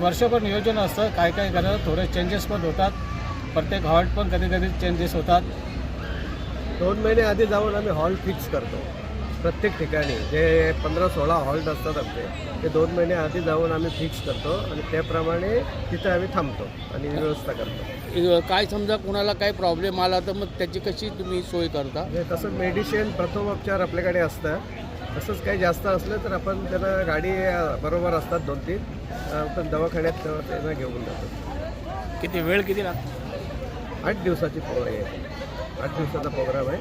वर्षभर नियोजन असतं. काय काय करत थोडे चेंजेस पण होतात. प्रत्येक हॉल्ट पण कधी कधी चेंजेस होतात. दोन महिने आधी जाऊन आम्ही हॉल फिक्स करतो. प्रत्येक ठिकाणी जे पंधरा सोळा हॉल्ट असतात आमचे ते दोन महिने आधी जाऊन आम्ही फिक्स करतो आणि त्याप्रमाणे तिथे आम्ही थांबतो आणि व्यवस्था करतो. काय समजा कुणाला काही प्रॉब्लेम आला तर मग त्याची कशी तुम्ही सोय करता? म्हणजे तसं मेडिसिन प्रथमोपचार आपल्याकडे असतं. तसंच काही जास्त असलं तर आपण त्यांना गाडी बरोबर असतात दोन तीन. अ, आपण दवाखान्यात तेव्हा त्यांना घेऊन जातो. किती वेळ किती लागतो? आठ दिवसाची पोळी आहे. आठ दिवसाचा प्रोग्राम आहे.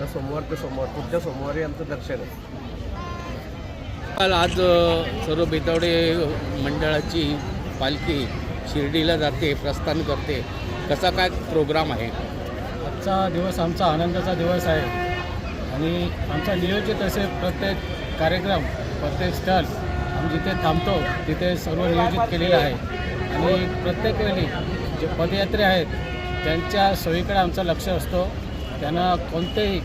तर सोमवार ते सोमवार पुढच्या सोमवारी आमचं दर्शन आहे. काल आज सर्व बेतावडे मंडळाची पालखी शिर्डीला जाते प्रस्थान करते. कसा काय प्रोग्राम आहे? आजचा दिवस आमचा आनंदाचा दिवस आहे. आणि आमचा नियोजित असे प्रत्येक कार्यक्रम प्रत्येक स्थळ आम्ही जिथे थांबतो तिथे सर्व नियोजित केलेलं आहे. आणि प्रत्येक वेळी जे पदयात्रे आहेत त्यांच्या सोयीकडे आमचं लक्ष असतो. त्यांना कोणतेही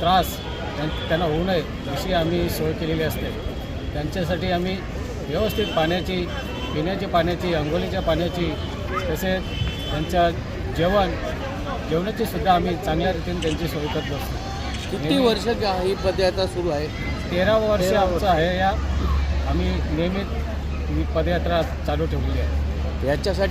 त्रास त्यां- त्यांना होऊ नये अशी आम्ही सोय केलेली असते. त्यांच्यासाठी आम्ही व्यवस्थित पाण्याची पिण्याची पाण्याची अंघोळीच्या पाण्याची तसेच त्यांच्या जेवण जेवणाची सुद्धा आम्ही चांगल्या रीतीने त्यांची सोय करत असतो किती वर्ष ही पदयात्रा सुरू आहे? तेरा वर्ष आमचं आहे या. आम्ही नियमित ही पदयात्रा चालू ठेवलेली आहे. याच्यासाठी